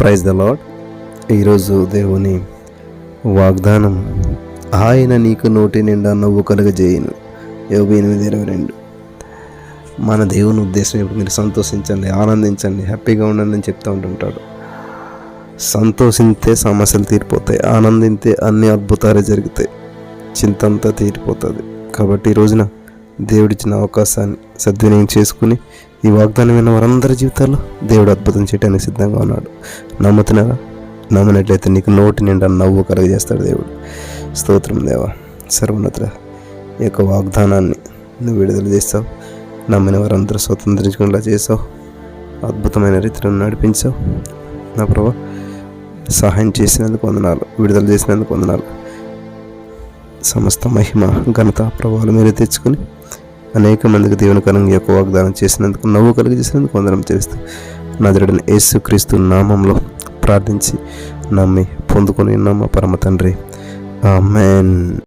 Praise the lord ఈరోజు దేవుని వాగ్దానం ఆయన నీకు నోటి నిండా నవ్వు కలుగజేయను. యోగు ఎనిమిది ఇరవై రెండు. మన దేవుని ఉద్దేశం ఇప్పుడు మీరు సంతోషించండి ఆనందించండి హ్యాపీగా ఉండండి అని చెప్తూ ఉంటుంటాడు. సంతోషింతే సమస్యలు తీరిపోతాయి ఆనందింతే అన్ని అద్భుతాలు జరుగుతాయి చింత అంతా తీరిపోతుంది. కాబట్టి ఈ రోజున దేవుడిచ్చిన అవకాశాన్ని సద్వినియోగం చేసుకుని ఈ వాగ్దానం విన్న వారందరి జీవితాల్లో దేవుడు అద్భుతం చేయడానికి సిద్ధంగా ఉన్నాడు. నమ్ముతున్నారా నమ్మినట్లయితే నీకు నోటి నిండా నవ్వు కలుగజేస్తాడు దేవుడు. స్తోత్రం దేవా. సర్వోన్నత ఈ యొక్క వాగ్దానాన్ని నువ్వు విడుదల చేస్తావు. నమ్మిన వారందరూ స్వతంత్రించుకునేలా చేసావు అద్భుతమైన రీతిలో నడిపించావు. నా ప్రభా సహాయం చేసినందుకు వందనాలు విడుదల చేసినందుకు వందనాలు. సమస్త మహిమ ఘనత ప్రభావాలు మీరు తెచ్చుకొని అనేక మందికి దేవునికరంగా ఈ యొక్క వాగ్దానం చేసినందుకు నవ్వు కలిగి చేసినందుకు వందనం చేస్తూ నదుడని యేసుక్రీస్తు నామంలో ప్రార్థించి నమ్మి పొందుకొని నమ్మ పరమ తండ్రి. ఆమెన్.